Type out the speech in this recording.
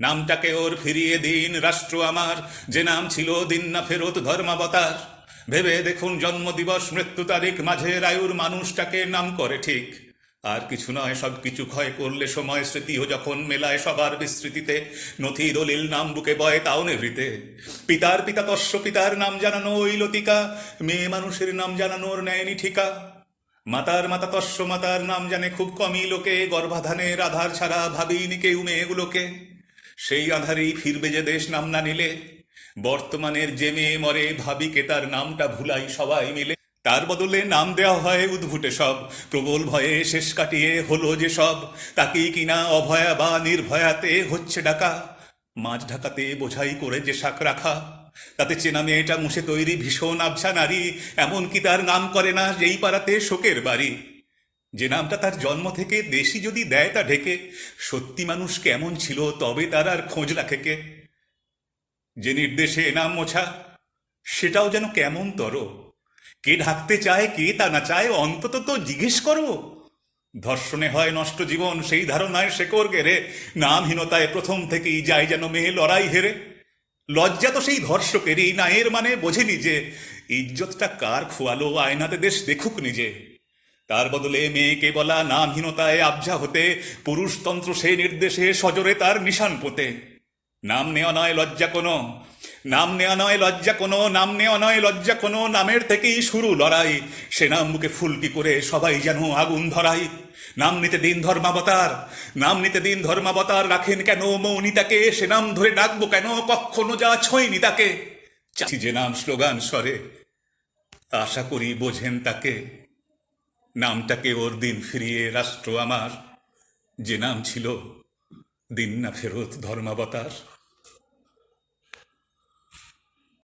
নামটাকে ওর ফিরিয়ে দিন রাষ্ট্র আমার। যে নাম ছিল দিন না ফেরত ধর্মাবতার। ভেবে দেখুন জন্মদিবস, মৃত্যু তারিখ মাঝের আয়ুর মানুষটাকে নাম করে ঠিক। আর কিছু নয় সব কিছু ক্ষয় করলে সময় স্মৃতিও যখন মেলায় সবার বিস্মৃতিতে নথি দলিল নাম বুকে বয় তাও নেভৃতে। পিতার পিতা তস্য, পিতার নাম জানানো ওই লতিকা, মেয়ে মানুষের নাম জানানোর নেয়নি ঠিকা মাতার মাতা তস্য, মাতার নাম জানে খুব কমই লোকে গর্ভাধানের আধার ছাড়া ভাবিনি কেউ মেয়েগুলোকে। সেই আধারেই ফিরবে যে দেশ নাম না নিলে। বর্তমানের যে মেয়ে মরে ভাবিকে তার নামটা ভুলাই সবাই মিলে। তার বদলে নাম দেওয়া হয় উদ্ভুটে সব। প্রবল ভয়ে শেষ কাটিয়ে হলো যে সব। তাকেই কিনা অভয়া বা নির্ভয়াতে হচ্ছে ডাকা। মাঝ ঢাকাতে বোঝাই করে যে শাক রাখা। তাতে চেনা মেয়েটা মুছে তৈরি ভীষণ আবছা নারী। এমনকি তার নাম করে না যেই পাড়াতে শোকের বাড়ি। যে নামটা তার জন্ম থেকে দেশি যদি দেয় তা ঢেকে, সত্যি মানুষ কেমন ছিল তবে তার আর খোঁজ রাখে কে যে নির্দেশে এ নাম মোছা, সেটাও যেন কেমন তর। কে ঢাকতে চায়, কে তা না চায়, অন্তত তো জিজ্ঞেস করো ধর্ষণে হয় নষ্ট জীবন, সেই ধারণায় শেকর গেরে। নামহীনতায় প্রথম থেকেই যায় যেন মেয়ে লড়াই হেরে। লজ্জা তো সেই ধর্ষকেরই, না এর মানে বোঝেনি যে, ইজ্জতটা কার খোয়ালো, আয়নাতে দেশ দেখুক নিজে। তার বদলে মেয়েকে বলা নামহীনতায় আবঝা হতে পুরুষতন্ত্র সেই নির্দেশে সজরে তার নিশান পোতে। নাম নেওয়া নয়, লজ্জা কোনো। নাম নেওয়া নয়, লজ্জা কোনো। নাম নেওয়া নয়, লজ্জা কোনো। নামের থেকেই শুরু লড়াই। সে নাম মুখে ফুলকি করে সবাই যেন আগুন ধরাই। নাম নিতে দিন ধর্মাবতার। নাম নিতে দিন ধর্মাবতার রাখেন কেন মৌনিতাকে সে নাম ধরে ডাকবো কেন? কখনো যা ছয়নি তাকে। যে নাম স্লোগান স্বরে, আশা করি বোঝেন তাকে। নামটাকে ওর দিন ফিরিয়ে রাষ্ট্র আমার। যে নাম ছিল দিন না ফেরত ধর্মাবতার।